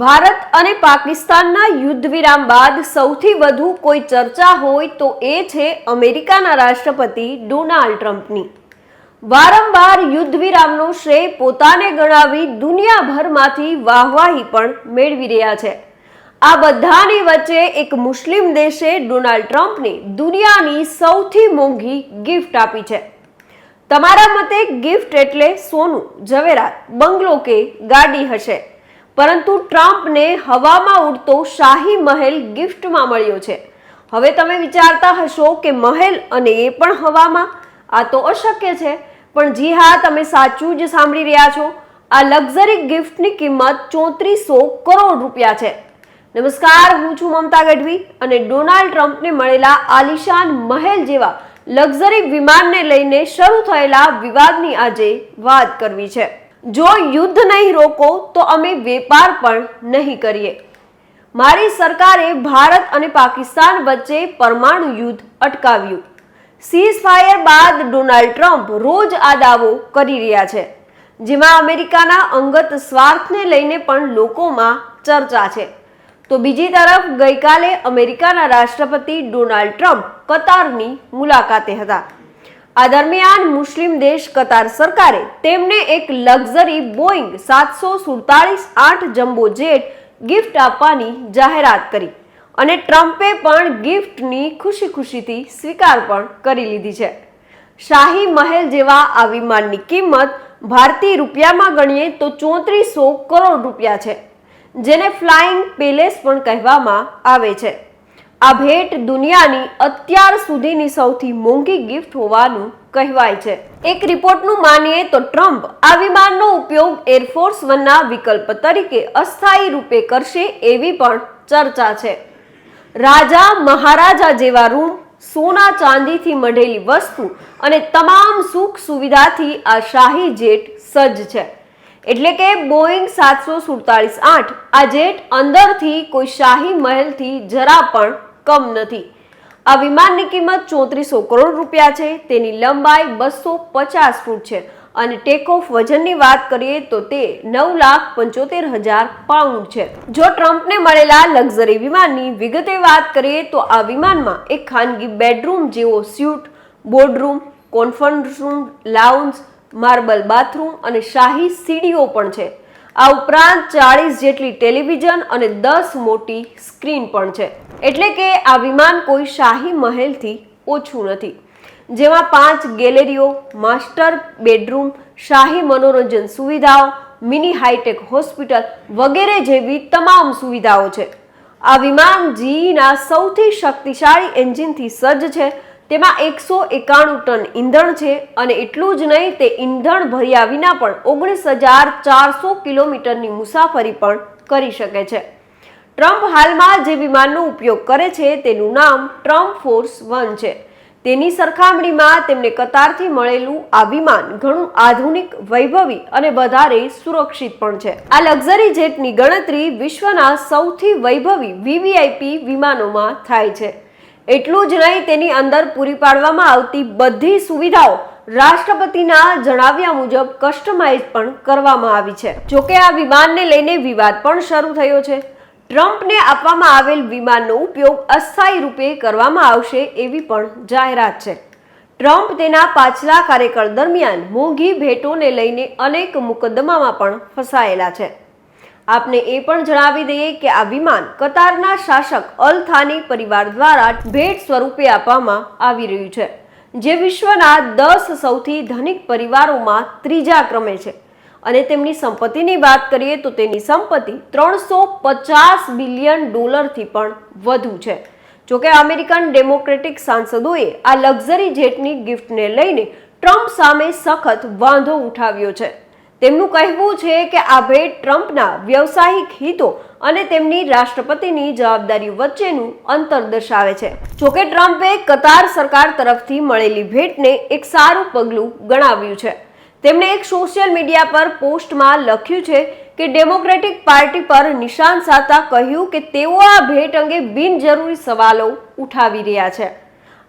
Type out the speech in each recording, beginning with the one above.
ભારત અને પાકિસ્તાનના યુદ્ધ વિરામ બાદ સૌથી વધુ કોઈ ચર્ચા હોય તો એ છે અમેરિકાના રાષ્ટ્રપતિ ડોનાલ્ડ ટ્રમ્પની. વારંવાર યુદ્ધ વિરામનો શ્રેય પોતાને ગણાવી દુનિયાભરમાંથી વાહવાહી પણ મેળવી રહ્યા છે. આ બધાની વચ્ચે એક મુસ્લિમ દેશે ડોનાલ્ડ ટ્રમ્પને દુનિયાની સૌથી મોંઘી ગિફ્ટ આપી છે. તમારા મતે ગિફ્ટ એટલે સોનું, ઝવેરાત, બંગલો કે ગાડી હશે? પરંતુ ટ્રમ્પને હવામાં ઉડતો શાહી મહેલ ગિફ્ટમાં મળ્યો છે. હવે તમે વિચારતા હશો કે મહેલ અને એ પણ હવામાં? આ તો અશક્ય છે, પણ જી હા, તમે સાચું જ સાંભળી રહ્યા છો. આ લક્ઝરી ગિફ્ટની કિંમત ચોત્રીસો કરોડ રૂપિયા છે. નમસ્કાર, હું છું મમતા ગઢવી અને ડોનાલ્ડ ટ્રમ્પને મળેલા આલિશાન મહેલ જેવા લક્ઝરી વિમાનને લઈને શરૂ થયેલા વિવાદની આજે વાત કરવી છે. જો યુદ્ધ નહીં રોકો, તો અમે વેપાર પણ નહીં કરીએ. મારી સરકારે ભારત અને પાકિસ્તાન વચ્ચે પરમાણુ યુદ્ધ અટકાવ્યું. સીઝ ફાયર બાદ ડોનાલ્ડ ટ્રમ્પ રોજ આ દાવો કરી રહ્યા છે, જેમાં અમેરિકાના અંગત સ્વાર્થને લઈને પણ લોકોમાં ચર્ચા છે. તો બીજી તરફ ગઈકાલે અમેરિકાના રાષ્ટ્રપતિ ડોનાલ્ડ ટ્રમ્પ કતારની મુલાકાતે હતા. આ દરમિયાન મુસ્લિમ દેશ કતાર સરકારે તેમને એક લક્ઝરી બોઈંગ સાતસો સુડતાલીસ આઠ જમ્બો જેટ ગિફ્ટ આપવાની જાહેરાત કરી અને ટ્રમ્પે પણ ગિફ્ટની ખુશી ખુશીથી સ્વીકાર પણ કરી લીધી છે. શાહી મહેલ જેવા આ વિમાનની કિંમત ભારતીય રૂપિયામાં ગણીએ તો ચોત્રીસો કરોડ રૂપિયા છે, જેને ફ્લાઇંગ પેલેસ પણ કહેવામાં આવે છે. આ ભેટ દુનિયાની અત્યાર સુધીની સૌથી મોંઘી ગિફ્ટ હોવાનું કહેવાય છે. એક રિપોર્ટનું માનીએ તો ટ્રમ્પ આ વિમાનનો ઉપયોગ એરફોર્સ વનના વિકલ્પ તરીકે અસ્થાયી રૂપે કરશે એવી પણ ચર્ચા છે. રાજા મહારાજા જેવા રૂમ, સોના ચાંદીથી મઢેલી વસ્તુ અને તમામ સુખ સુવિધાથી આ શાહી જેટ સજ્જ છે. એટલે કે બોઈંગ સાતસો સુડતાલીસ આઠ આ જેટ અંદરથી કોઈ શાહી મહેલથી જરા પણ કમ નથી. આ વિમાનની કિંમત ચોત્રીસો કરોડ રૂપિયા છે. તેની લંબાઈ બસો પચાસ ફૂટ છે. અને ટેક ઓફ વજનની વાત કરીએ તો તે નવ લાખ પંચોતેર હજાર પાઉન્ડ છે. જો ટ્રમ્પને મળેલા લક્ઝરી વિમાનની વિગતે વાત કરીએ તો આ વિમાનમાં એક ખાનગી બેડરૂમ જેવો suite, boardroom, conference room lounge marble bathroom અને શાહી સીડીઓ પણ છે. આ ઉપરાંત ચાળીસ જેટલી ટેલિવિઝન અને દસ મોટી સ્ક્રીન પણ છે. એટલે કે આ વિમાન કોઈ શાહી મહેલથી ઓછું નથી. જેમાં પાંચ ગેલેરીઓ, માસ્ટર બેડરૂમ, શાહી મનોરંજન સુવિધાઓ, મિની હાઈટેક હોસ્પિટલ વગેરે જેવી તમામ સુવિધાઓ છે. આ વિમાન જીઈના સૌથી શક્તિશાળી એન્જિનથી સજ્જ છે તેમાં એકસો એકાણું ટન ઈંધણ છે અને એટલું જ નહીં, તે ઈંધણ ભર્યા વિના પણ ઓગણીસ હજાર ચારસો કિલોમીટરની મુસાફરી પણ કરી શકે છે. ટ્રમ્પ હાલમાં જે વિમાનનો ઉપયોગ કરે છે, તેનું નામ ટ્રમ્પ ફોર્સ વન છે. તેની સરખામણીમાં તેમને કતારથી મળેલું આ વિમાન ઘણું આધુનિક, વૈભવી અને વધારે સુરક્ષિત પણ છે. આ લક્ઝરી જેટની ગણતરી વિશ્વના સૌથી વૈભવી વીવીઆઈપી વિમાનોમાં થાય છે. એટલું જ નહીં, તેની અંદર પૂરી પાડવામાં આવતી બધી સુવિધાઓ રાષ્ટ્રપતિના જણાવ્યા મુજબ કસ્ટમાઇઝ પણ કરવામાં આવી છે. જોકે આ વિમાનને લઈને વિવાદ પણ શરૂ થયો છે. ટ્રમ્પને આપવામાં આવેલ વિમાનનો ઉપયોગ અસ્થાયી રૂપે કરવામાં આવશે એવી પણ જાહેરાત છે. ટ્રમ્પ તેના પાછલા કાર્યકાળ દરમિયાન મોંઘી ભેટોને લઈને અનેક મુકદ્દમામાં પણ ફસાયેલા છે. આપને એ પણ જણાવી દઈએ કે આ વિમાન કતારના શાસક અલ થાની પરિવાર દ્વારા ભેટ સ્વરૂપે આપવામાં આવી રહ્યું છે, જે વિશ્વના દસ સૌથી ધનિક પરિવારોમાં ત્રીજા ક્રમે છે. અને તેમની સંપત્તિની વાત કરીએ તો તેની સંપત્તિ ત્રણસો પચાસ બિલિયન ડોલરથી પણ વધુ છે. જોકે અમેરિકન ડેમોક્રેટિક સાંસદોએ આ લક્ઝરી જેટની ગિફ્ટને લઈને ટ્રમ્પ સામે સખત વાંધો ઉઠાવ્યો છે. તેમનું કહેવું છે કે આ ભેટ ટ્રમ્પના વ્યવસાયિક હિતો અને તેમની રાષ્ટ્રપતિની જવાબદારી વચ્ચેનું અંતર દર્શાવે છે. જોકે ટ્રમ્પે કતાર સરકાર તરફથી મળેલી ભેટને એક સારું પગલું ગણાવ્યું છે. તેમણે એક સોશિયલ મીડિયા પર પોસ્ટમાં લખ્યું છે કે ડેમોક્રેટિક પાર્ટી પર નિશાન સાધતા કહ્યું કે તેઓ આ ભેટ અંગે બિનજરૂરી સવાલો ઉઠાવી રહ્યા છે.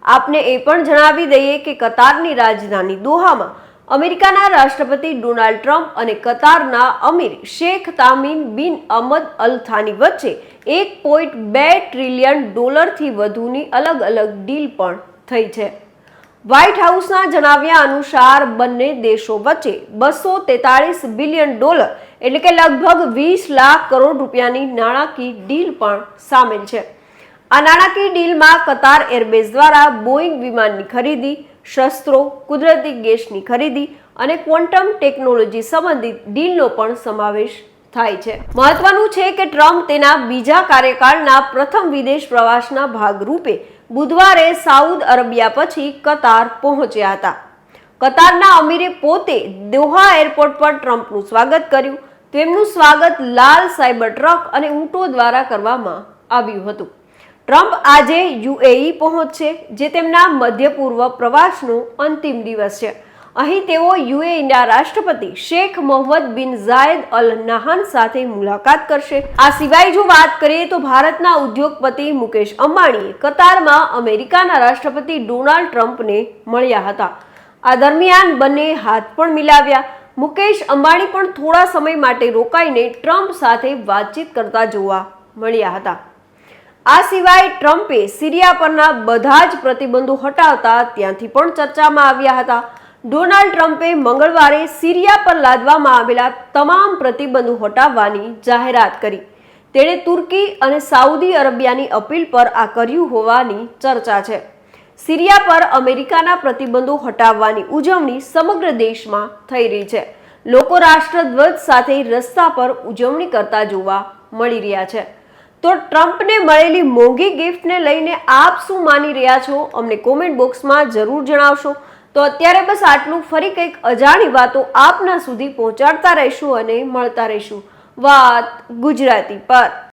આપને એ પણ જણાવી દઈએ કે કતારની રાજધાની દોહામાં અમેરિકાના રાષ્ટ્રપતિ ડોનાલ્ડ ટ્રમ્પ અને કતારના અમીર શેખ તામીમ બિન અહમદ અલ થાની વચ્ચે એક પોઈન્ટ બે ટ્રિલિયન ડોલરથી વધુની અલગ અલગ ડીલ પણ થઈ છે. વ્હાઇટ હાઉસના જણાવ્યા અનુસાર બંને દેશો વચ્ચે બસો તેતાળીસ બિલિયન ડોલર એટલે કે લગભગ વીસ લાખ કરોડ રૂપિયાની નાણાકીય ડીલ પણ સામેલ છે. આ નાણાકીય ડીલમાં કતાર એરબેઝ દ્વારા બોઈંગ વિમાનની ખરીદી શસ્ત્રો, કુદરતી ગેસની ખરીદી અને ક્વોન્ટમ ટેકનોલોજી સંબંધિત ડીલનો પણ સમાવેશ થાય છે. મહત્વનું છે કે ટ્રમ્પ તેના બીજા કાર્યકાળના પ્રથમ વિદેશ પ્રવાસના ભાગરૂપે બુધવારે સાઉદ અરબિયા પછી કતાર પહોંચ્યા હતા. કતારના અમીરે પોતે દોહા એરપોર્ટ પર ટ્રમ્પનું સ્વાગત કર્યું. તેમનું સ્વાગત લાલ સાયબર ટ્રક અને ઊંટો દ્વારા કરવામાં આવ્યું હતું. ટ્રમ્પ આજે યુએઈ પહોંચશે, જે તેમના મધ્ય પૂર્વ પ્રવાસનો અંતિમ દિવસ છે. અહીં તેઓ યુએઈના રાષ્ટ્રપતિ શેખ મોહમ્મદ બિન ઝાયદ અલ નહાન સાથે મુલાકાત કરશે. આ સિવાય જો વાત કરીએ તો ભારતના ઉદ્યોગપતિ મુકેશ અંબાણીએ કતારમાં અમેરિકાના રાષ્ટ્રપતિ ડોનાલ્ડ ટ્રમ્પને મળ્યા હતા. આ દરમિયાન બંને હાથ પણ મિલાવ્યા. મુકેશ અંબાણી પણ થોડા સમય માટે રોકાઈને ટ્રમ્પ સાથે વાતચીત કરતા જોવા મળ્યા હતા. આ સિવાય ટ્રમ્પે સિરિયા પરના બધા જ પ્રતિબંધો હટાવતા ત્યાંથી પણ ચર્ચામાં આવ્યા હતા. ડોનાલ્ડ ટ્રમ્પે મંગળવારે સિરિયા પર લાદવામાં આવેલા તમામ પ્રતિબંધો હટાવવાની જાહેરાત કરી. તેણે તુર્કી અને સાઉદી અરેબિયાની અપીલ પર આ કર્યું હોવાની ચર્ચા છે. સિરિયા પર અમેરિકાના પ્રતિબંધો હટાવવાની ઉજવણી સમગ્ર દેશમાં થઈ રહી છે. લોકો રાષ્ટ્રધ્વજ સાથે રસ્તા પર ઉજવણી કરતા જોવા મળી રહ્યા છે. તો ટ્રમ્પને મળેલી મોંઘી ગિફ્ટને લઈને આપ શું માની રહ્યા છો? અમને કોમેન્ટ બોક્સમાં જરૂર જણાવશો. તો અત્યારે બસ આટલું. ફરી કંઈક અજાણી વાતો આપના સુધી પહોંચાડતા રહીશું અને મળતા રહીશું. વાત ગુજરાતી પર.